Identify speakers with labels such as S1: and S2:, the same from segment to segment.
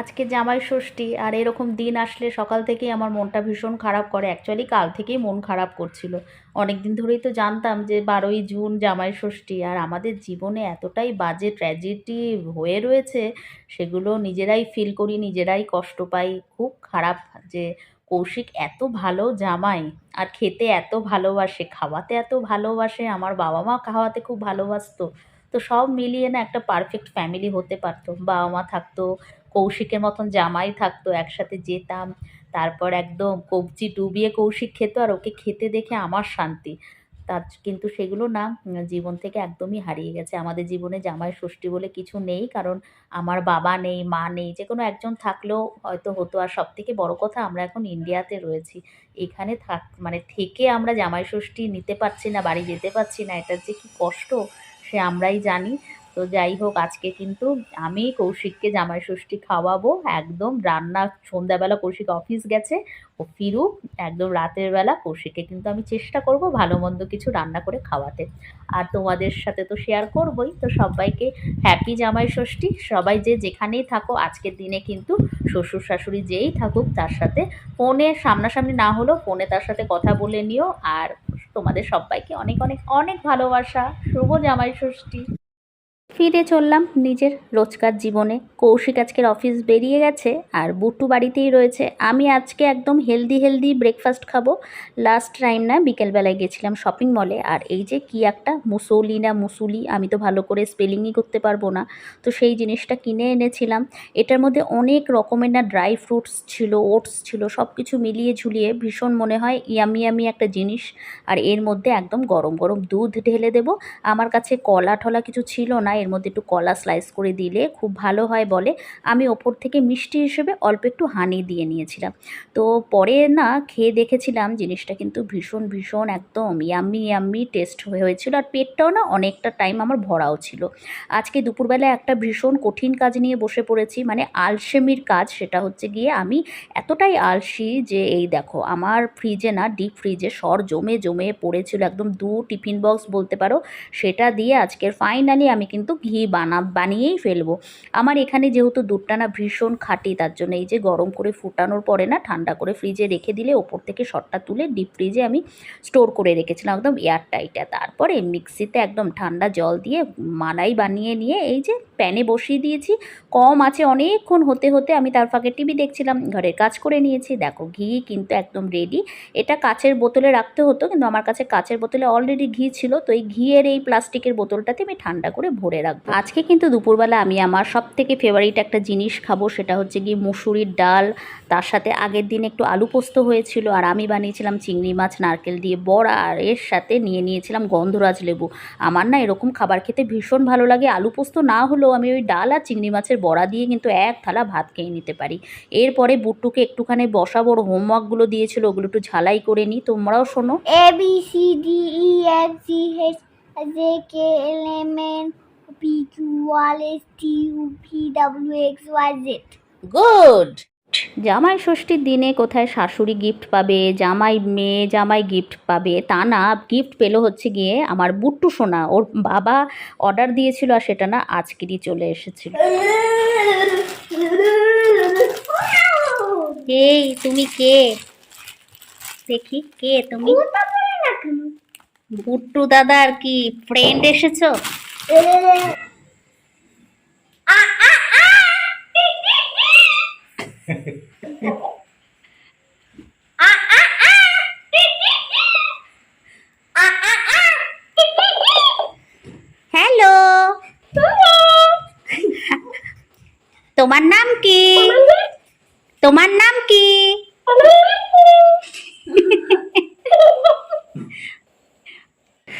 S1: আজকে জামাই ষষ্ঠী, আর এরকম দিন আসলে সকাল থেকেই আমার মনটা ভীষণ খারাপ করে। অ্যাকচুয়ালি কাল থেকেই মন খারাপ করছিল। অনেক দিন ধরেই তো জানতাম যে বারোই জুন জামাই ষষ্ঠী, আর আমাদের জীবনে এতটাই বাজে ট্র্যাজেডি হয়ে রয়েছে, সেগুলো নিজেরাই ফিল করি, নিজেরাই কষ্ট পাই। খুব খারাপ যে কৌশিক এত ভালো জামাই, আর খেতে এত ভালোবাসে, খাওয়াতে এত ভালোবাসে, আমার বাবা মা খাওয়াতে খুব ভালোবাসতো। তো সব মিলিয়ে না একটা পারফেক্ট ফ্যামিলি হতে পারতো। বাবা মা থাকতো, কৌশিকের মতন জামাই থাকতো, একসাথে যেতাম, তারপর একদম কবজি ডুবিয়ে কৌশিক খেত আর ওকে খেতে দেখে আমার শান্তি। তার কিন্তু সেগুলো না জীবন থেকে একদমই হারিয়ে গেছে। আমাদের জীবনে জামাই ষষ্ঠী বলে কিছু নেই, কারণ আমার বাবা নেই, মা নেই যে কোনো একজন থাকলেও হয়তো হতো। আর সব থেকে বড়ো কথা, আমরা এখন ইন্ডিয়াতে রয়েছি। এখানে থাক মানে থেকে আমরা জামাই ষষ্ঠী নিতে পারছি না, বাড়ি যেতে পারছি না, এটার যে কি কষ্ট সে আমরাই জানি। তো যাই হোক, আজকে কিন্তু আমি কৌশিককে জামাই ষষ্ঠী খাওয়াবো। একদম রান্না, সন্ধ্যাবেলা কৌশিক অফিস গেছে, ও ফিরুক, একদম রাতের বেলা কৌশিককে কিন্তু আমি চেষ্টা করব ভালো মন্দ কিছু রান্না করে খাওয়াতে। আর তোমাদের সাথে তো শেয়ার করবই, তো সবাইকে হ্যাপি জামাই ষষ্ঠী। সবাই যে যেখানেই থাকো, আজকের দিনে কিন্তু শ্বশুর শাশুড়ি যেই থাকুক, তার সাথে ফোনে সামনাসামনি না হলেও ফোনে তার সাথে কথা বলে নিও। আর তোমাদের সবাইকে অনেক অনেক অনেক ভালোবাসা। শুভ জামাই ষষ্ঠী। ফিরে চললাম নিজের রোজকার জীবনে। কৌশিক আজকের অফিস বেরিয়ে গেছে আর বুট্টু বাড়িতেই রয়েছে। আমি আজকে একদম হেলদি হেলদি ব্রেকফাস্ট খাব। লাস্ট টাইম না বিকেলবেলায় গেছিলাম শপিং মলে আর এই যে কি একটা মুসৌলি না মুসুলি, আমি তো ভালো করে স্পেলিংই করতে পারব না। তো সেই জিনিসটা কিনে এনেছিলাম। এটার মধ্যে অনেক রকমের না ড্রাই ফ্রুটস ছিল ওটস ছিল সব কিছু মিলিয়ে ঝুলিয়ে ভীষণ মনে হয় ইয়ামি ইয়ামি একটা জিনিস। আর এর মধ্যে একদম গরম গরম দুধ ঢেলে দেবো। আমার কাছে কলা ঠলা কিছু ছিল না এর মধ্যে একটু কলা স্লাইস করে দিলে খুব ভালো হয় বলে। আমি ওপর থেকে মিষ্টি হিসেবে অল্প একটু হানি দিয়ে নিয়েছিলাম। তো পরে না খেয়ে দেখেছিলাম জিনিসটা কিন্তু ভীষণ ভীষণ একদম ইয়াম্মি ইয়াম্মি টেস্ট হয়ে, হয়েছিল। আর পেটটাও না অনেকটা টাইম আমার ভরাও ছিল। আজকে দুপুরবেলা একটা ভীষণ কঠিন কাজ নিয়ে বসে পড়েছি। মানে আলসেমির কাজ সেটা হচ্ছে গিয়ে আমি এতটাই আলসি যে এই দেখো আমার ফ্রিজে না ডিপ ফ্রিজে সর জমে জমে পড়েছিল একদম দু টিফিন বক্স বলতে পারো। সেটা দিয়ে আজকের ফাইনালি আমি কিন্তু ঘি বানা, বানিয়েই ফেলব। আমার এখানে যেহেতু দুধটা না ভীষণ খাঁটি, তার জন্য এই যে গরম করে ফুটানোর পরে না, ঠান্ডা করে ফ্রিজে রেখে দিলে ওপর থেকে শটটা তুলে ডিপ ফ্রিজে আমি স্টোর করে রেখেছিলাম, একদম এয়ার টাইটে তারপরে মিক্সিতে একদম ঠান্ডা জল দিয়ে মালাই বানিয়ে নিয়ে এই যে প্যানে বসিয়ে দিয়েছি। কম আছে অনেকক্ষণ হতে হতে আমি তার ফাঁকে টিভি দেখছিলাম, ঘরের কাজ করে নিয়েছি। দেখো, ঘি কিন্তু একদম রেডি এটা কাচের বোতলে রাখতে হতো, কিন্তু আমার কাছে কাচের বোতলে অলরেডি ঘি ছিল, তো এই ঘিয়ের এই প্লাস্টিকের বোতলটাতে আমি ঠান্ডা করে ভরে রাখব। আজকে কিন্তু দুপুরবেলা আমি আমার সব থেকে ফেভারিট একটা জিনিস খাব, সেটা হচ্ছে গিয়ে মুসুরির ডাল। তার সাথে আগের দিন একটু আলু পোস্ত হয়েছিল, আর আমি বানিয়েছিলাম চিংড়ি মাছ, নারকেল দিয়ে বড়া, আর এর সাথে নিয়ে নিয়েছিলাম গন্ধরাজ লেবু। আমার না এরকম খাবার খেতে ভীষণ ভালো লাগে। আলু পোস্ত না হলেও আমি ওই ডাল আর চিংড়ি মাছের বড়া দিয়ে কিন্তু এক থালা ভাত খেয়ে নিতে পারি। এরপরে বুট্টুকে একটুখানি বসাবো, ওর হোমওয়ার্কগুলো দিয়েছিল, ওগুলো একটু ঝালাই করে নিই। তোমরাও শোনো।
S2: A B C D E F G H J K L M N P Q R S T U V W X Y Z.
S1: Good জামাই ষষ্ঠীর দিনে কোথায় শাশুড়ি গিফট পাবে জামাই মেয়ে জামাই গিফট পাবে তা না গিফট পেল হচ্ছে গিয়ে আমার বুট্টু সোনা। ওর বাবা অর্ডার দিয়েছিল আর সেটা না আজকেরই চলে এসেছিল। এই তুমি কে? দেখি কে তুমি? বুট্টু দাদা আর কি ফ্রেন্ড এসেছ? হ্যালো তোমার নাম কি তোমার নাম কি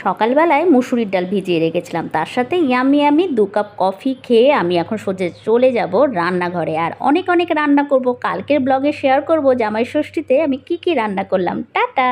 S1: সকালবেলায় মুসুরির ডাল ভিজিয়ে রেখেছিলাম। তার সাথে ইয়ামি আমি দু কাপ কফি খেয়ে আমি এখন সোজে চলে যাব রান্নাঘরে। আর অনেক অনেক রান্না করব। কালকের ব্লগে শেয়ার করব জামাই ষষ্ঠীতে আমি কি কি রান্না করলাম। টাটা!